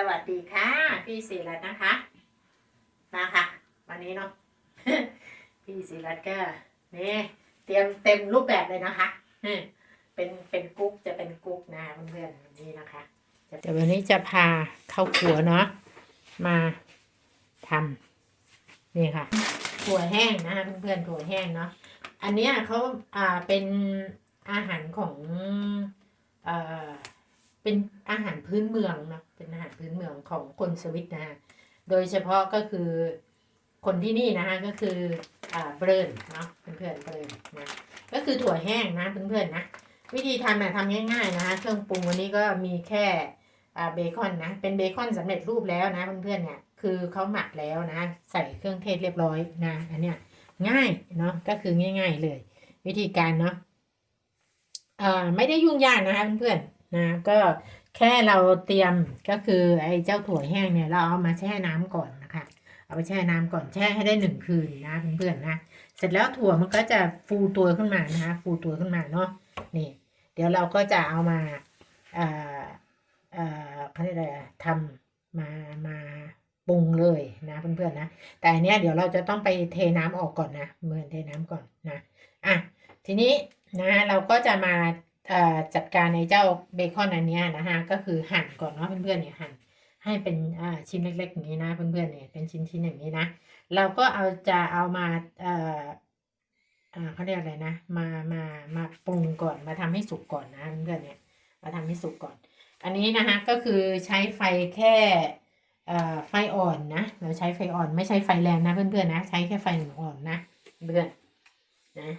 สวัสดีค่ะ พี่ศิรัตน์นะคะนะคะวันนี้เนาะพี่ศิรัตน์ก็นี่เตรียมเต็มรูปแบบเลยนะคะอืมเป็นเป็นกุ๊กจะเป็นกุ๊กนะเพื่อนๆวันนี้นะคะเดี๋ยววันนี้จะพาเข้าครัวเนาะมาทำนี่ค่ะถั่วแห้งนะคะเพื่อนๆถั่วแห้งเนาะอันเนี้ยเขาอ่าเป็นอาหารของเอ่อ เป็นอาหารพื้นเมืองเนาะเป็นอาหารพื้นเมืองของคนสวิตนะฮะโดยเฉพาะก็คือคนที่นี่นะคะก็คืออ่าเบรนเนาะเพื่อนๆเบรนนะก็คือถั่วแห้งนะเพื่อนๆนะวิธีทำนะทำง่ายๆนะเครื่องปรุงวันนี้ก็มีแค่เบคอนนะ เป็นเบคอนสำเร็จรูปแล้วนะเพื่อนๆเนี่ยคือเขาหมักแล้วนะ ใส่เครื่องเทศเรียบร้อยนะอันเนี้ยง่ายเนาะก็คือง่าย ๆเลย วิธีการเนาะอ่าไม่ได้ยุ่งยากนะคะเพื่อนๆ นะก็แค่เราเตรียมก็คือไอ้เจ้าถั่วแห้งเนี่ยเราเอามาแช่น้ำก่อนนะคะ เอาไปแช่น้ำก่อนแช่ให้ได้หนึ่งคืนนะเพื่อนๆนะเสร็จแล้วถั่วมันก็จะฟูตัวขึ้นมานะคะฟูตัวขึ้นมาเนาะนี่ เดี๋ยวเราก็จะเอามาเอ่อเอ่อเขาเรียกอะไรทำมามาปรุงเลยนะเพื่อนๆนะแต่อันเนี้ยเดี๋ยวเราจะต้องไปเทน้ำออกก่อนนะเมื่อเทน้ำก่อนนะอะทีนี้นะเราก็จะมา จัดการในเจ้าเบคอนอันนี้นะฮะก็คือหั่นก่อนเนาะเพื่อนๆเนี่ยหั่นให้เป็นชิ้นเล็กๆอย่างนี้นะเพื่อนๆเนี่ยเป็นชิ้นๆอย่างนี้นะเราก็เอาจะเอามาเขาเรียกอะไรนะ มามามาปรุงก่อนมาทำให้สุกก่อนนะเพื่อนๆเนี่ยมาทำให้สุกก่อน อันนี้นะคะก็คือใช้ไฟแค่ไฟอ่อนนะ เราใช้ไฟอ่อนไม่ใช่ไฟแรงนะเพื่อนๆนะ ใช้แค่ไฟอ่อนนะเพื่อนนะ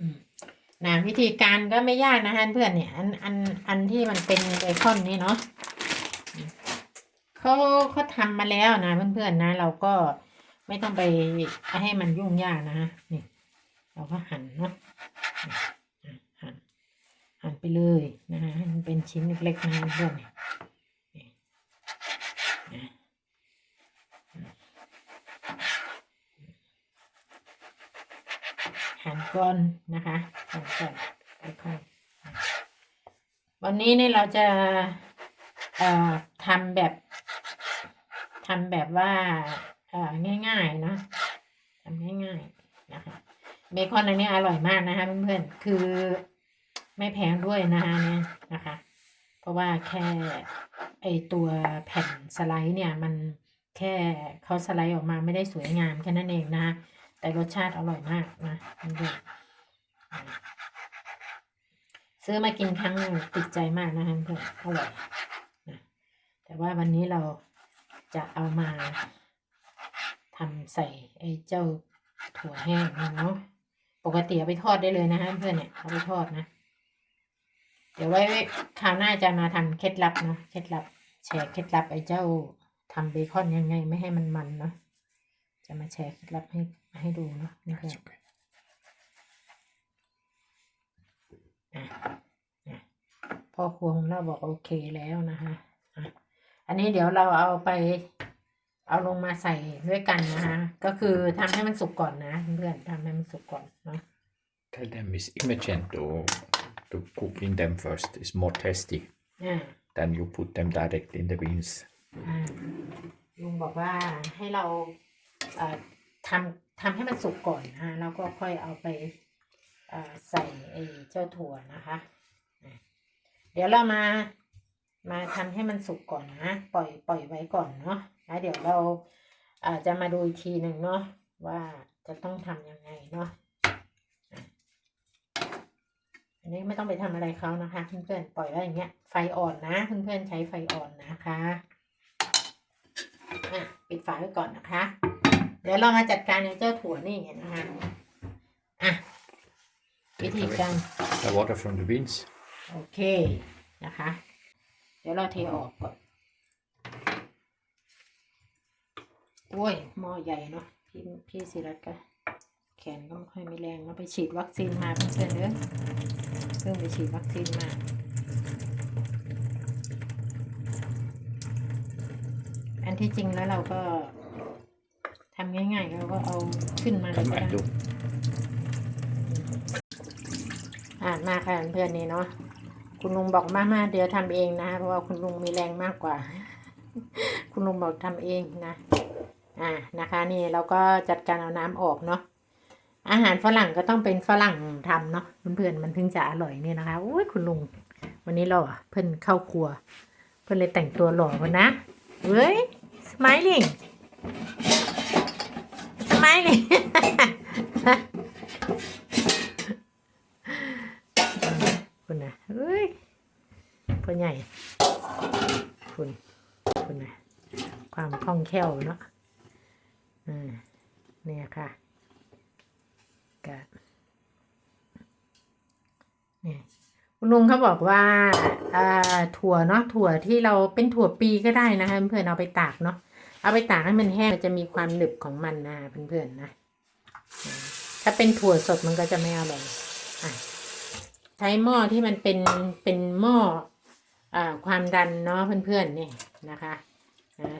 อืม นะวิธีการก็ไม่ยากนะฮะเพื่อนเนี่ยอันอันอันที่มันเป็นไบคอนนี่เนาะเขาเขาทำมาแล้วนะเพื่อนๆนะ เราก็ไม่ต้องไปให้มันยุ่งยากนะฮะนี่ เราก็หั่นเนาะหั่นหั่นไปเลยนะฮะมันเป็นชิ้นเล็กๆนะเพื่อนเนี่ยนี่นะันก่อนนะคะหันก่อนค่อยๆวันนี้เนี่ยเราจะเอ่อทำแบบทำแบบว่าเอ่อง่ายๆเนาะทำง่ายๆนะคะเบคอนอันนี้อร่อยมากนะคะเพื่อนๆคือไม่แพงด้วยนะคะเนี่ยนะคะ เพราะว่าแค่ไอตัวแผ่นสไลด์เนี่ยมันแค่เขาสไลด์ออกมาไม่ได้สวยงามแค่นั้นเองนะะ แต่รสชาติอร่อยมากนะเพื่อนซื้อมากินครั้งนึงติดใจมากนะคะเพื่อนอร่อยนะแต่ว่าวันนี้เราจะเอามาทำใส่ไอ้เจ้าถั่วแห้งนี่เนาะปกติเอาไปทอดได้เลยนะฮะเพื่อนเนี่ยเอาไปทอดนะ เดี๋ยวไว้คราวหน้าจะมาทำเคล็ดลับเนาะเคล็ดลับแชร์เคล็ดลับไอ้เจ้าทำเบคอนยังไงไม่ให้มันมันเนาะ จะมาแชร์เคล็ดลับให้ให้ดูเนาะนี่คือ That's okay. อะอะพ่อครัวของเราบอกโอเคแล้วนะคะอะอันนี้เดี๋ยวเราเอาไปเอาลงมาใส่ด้วยกันนะคะ ก็คือทำให้มันสุกก่อนนะเพื่อนๆทำให้มันสุกก่อนเนาะ Tell them it's Imogen to, to cook in them first. It's more tasty อ่า than you put them direct in the beans. อ่าลุงบอกว่าให้เราเอ่อ ทำทำให้มันสุกก่อนนะแล้วก็ค่อยเอาไปใส่ไอ้เจ้าถั่วนะคะ เดี๋ยวเรามามาทำให้มันสุกก่อนนะปล่อยปล่อยไว้ก่อนเนาะแล้วเดี๋ยวเราอาจจะมาดูอีกทีหนึ่งเนาะว่าจะต้องทำยังไงเนาะอันนี้ไม่ต้องไปทำอะไรเขานะคะเพื่อนๆปล่อยไว้อย่างเงี้ยไฟอ่อนนะเพื่อนๆใช้ไฟอ่อนนะคะอะปิดฝาไว้ก่อนนะคะ ดี๋ยวเรามาจัดการในเจ้าถั่วนี่นะคะอะวิธีการ The water from the beans. โอเคนะคะ เดี๋ยวเราเทออกก่อนโอ้ยหม้อใหญ่เนาะพี่พี่ศิรัตน์ก็แขนก็ไม่ค่อยไม่แรงเนาะไปฉีดวัคซีนมาเพื่อนๆเด้อเพิ่งไปฉีดวัคซีนมาอันที่จริงแล้วเราก็ ทำง่ายๆเราก็เอาขึ้นมาเลยก็ Come ได้ and do. อ่ามาค่ะเพื่อนๆนี่เนาะคุณลุงบอกมามาเดี๋ยวทำเองนะเพราะว่าคุณลุงมีแรงมากกว่า คุณลุงบอกทำเองนะ อ่านะคะนี่เราก็จัดการเอาน้ำออกเนาะอาหารฝรั่งก็ต้องเป็นฝรั่งทำเนาะเพื่อนๆมันถึงจะอร่อยเนี่ยนะคะโอ้ยคุณลุง วันนี้เราอะเพิ่นเข้าครัว เพิ่นเลยแต่งตัวหล่อกันนะเฮ้ยสไมลิ่ง สไมลิ่คุณนะเฮ้ยพ่อใหญ่ คุณ คุณนะความคล่องแคล่วเนาะอืมเนี่ยค่ะกะเนี่ยคุณลุงเขาบอกว่าอ่าถั่วเนาะถั่วที่เราเป็นถั่วปีก็ได้นะคะเพื่อนเอาไปตากเนาะ เอาไปตากให้มันแห้งมันจะมีความหนึบของมันนะเพื่อนๆนะ ถ้าเป็นถั่วสดมันก็จะไม่อร่อยอะใช้หม้อที่มันเป็นเป็นหม้ออความดันเนาะเพื่อนๆเนี่ยนะคะ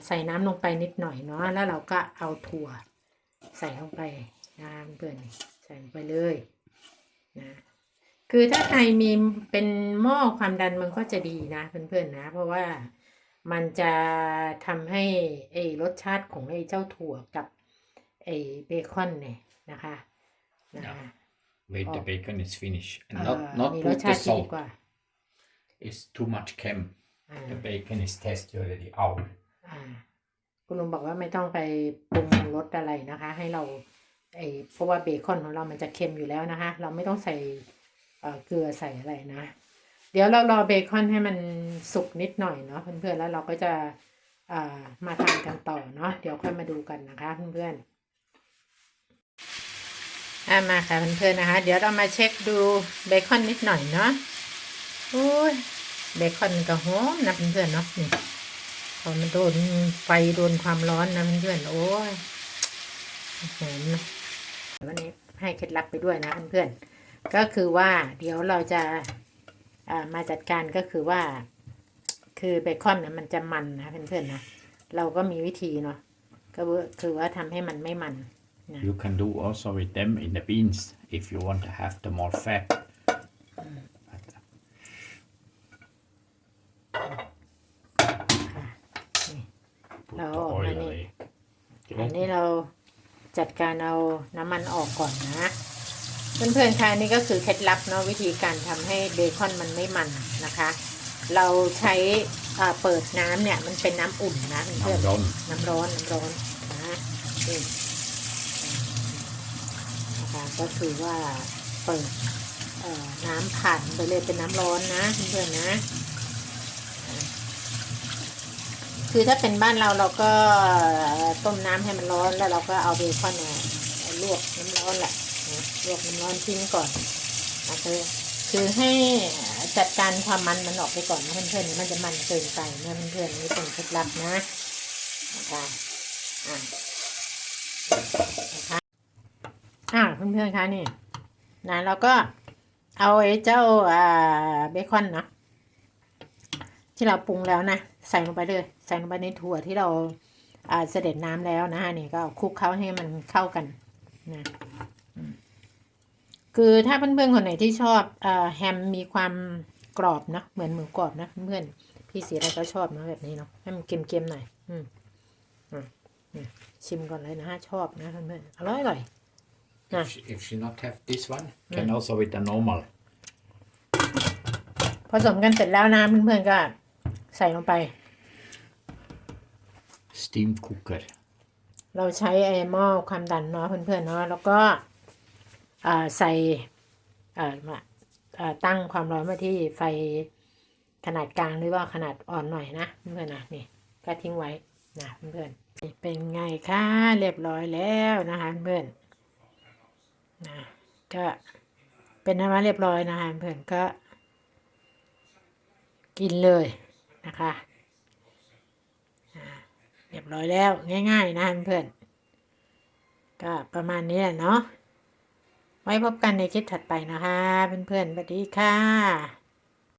ใส่น้ำลงไปนิดหน่อยเนาะแล้วเราก็เอาถั่วใส่ลงไปนะเพื่อนๆใส่ลงไปเลยนะคือถ้าใครมีเป็นหม้อความดันมันก็จะดีนะเพื่อนๆนะ เพราะว่า มันจะทำให้ไอ้รสชาติของไอ้เจ้าถั่วกับไอ้เบคอนเนี่ยนะคะนะคะ Wait, the Oh. bacon is finished. And เอ่อ not not มีรส put ชา the ติที่ดี salt. กว่า It's too much chem. อ่า The bacon is tasty already out. อ่าคุณลุงบอกว่าไม่ต้องไปปรุงรสอะไรนะคะ ให้เราไอเพราะว่าเบคอนของเรามันจะเค็มอยู่แล้วนะคะ เราไม่ต้องใส่เอ่อเกลือใส่อะไรนะ เดี๋ยวเรารอเบคอนให้มันสุกนิดหน่อยเนาะเพื่อนๆแล้วเราก็จะอ่ามาทำกันต่อเนาะเดี๋ยวค่อยมาดูกันนะคะเพื่อนๆอามาค่ะเพื่อนๆนะคะ เดี๋ยวเรามาเช็คดูเบคอนนิดหน่อยเนาะโอ้ยเบคอนก็หอมนะเพื่อนๆเนาะนี่พอมันโดนไฟโดนความร้อนนะเพื่อนๆโอ้ยหอมนะวันนี้ให้เคล็ดลับไปด้วยนะเพื่อนๆก็คือว่าเดี๋ยวเราจะ มาจัดการก็คือว่า คือเบคอนนะมันจะมันนะเพื่อนๆนะเราก็มีวิธีเนาะก็คือว่าทำให้มันไม่มัน You can do also with them in the beans if you want to have the more fat. But, uh, นี่ put No, the oil honey. away. อัน Okay. นี้เราจัดการเอาน้ำมันออกก่อนนะ เพื่อนๆคะนี่ก็คือเคล็ดลับเนาะวิธีการทำให้เบคอนมันไม่มันนะคะ เราใช้อ่าเปิดน้ำเนี่ยมันเป็นน้ำอุ่นนะเพื่อน Now done. ๆน้ำร้อนน้ำร้อนนะนี่นะคะก็คือว่าเปิดเอ่อน้ำผ่านไปเลยเป็นน้ำร้อนนะเพื่อนๆนะ คือถ้าเป็นบ้านเราเราก็ต้มน้ำให้มันร้อนแล้วเราก็เอาเบคอนเนี่ยลวกน้ำร้อนแหละนะ ลวกน้ำร้อนทิ้งก่อนนะคือคือให้จัดการความมันมันออกไปก่อนนะเพื่อนๆมันจะมันเกินไปนะเพื่อนๆนี่เป็นเคล็ดลับนะนะคะอะนะคะอ่าเพื่อนๆคะนี่นะเราก็เอาไอ้เจ้าอ่าเบคอนเนาะที่เราปรุงแล้วนะใส่ลงไปเลยใส่ลงไปในถั่วที่เราอ่าเสด็จน้ำแล้วนะนี่ก็คลุกเคล้าให้มันเข้ากันนะ คือถ้าเพื่อนๆคนไหนที่ชอบเอ่อแฮมมีความกรอบนะเหมือนหมูกรอบนะเพื่อนๆพี่เสียเราก็ชอบนะแบบนี้เนาะให้มันเค็มๆหน่อยอืมอืมอืมชิมก่อนเลยนะชอบนะเพื่อนๆอร่อยอร่อย If she, if she not have this one, can also with the normal. ผสมกันเสร็จแล้วนะเพื่อนๆก็ใส่ลงไป Steam cooker. เราใช้ไอ้หม้อความดันเนาะเพื่อนๆเนาะแล้วก็อ่า ใส่ตั้งความร้อนไว้ที่ไฟขนาดกลางหรือว่าขนาดอ่อนหน่อยนะเพื่อนนะนี่ก็ทิ้งไว้นะเพื่อนเป็นไงคะเรียบร้อยแล้วนะคะเพื่อนนะก็เป็นน้ำมาเรียบร้อยนะคะเพื่อนก็ กินเลยนะคะเรียบร้อยแล้วง่าย ๆ นะเพื่อนก็ประมาณนี้แหละเนาะ ไว้พบกันในคลิปถัดไปนะคะ เพื่อนๆสวัสดีค่ะ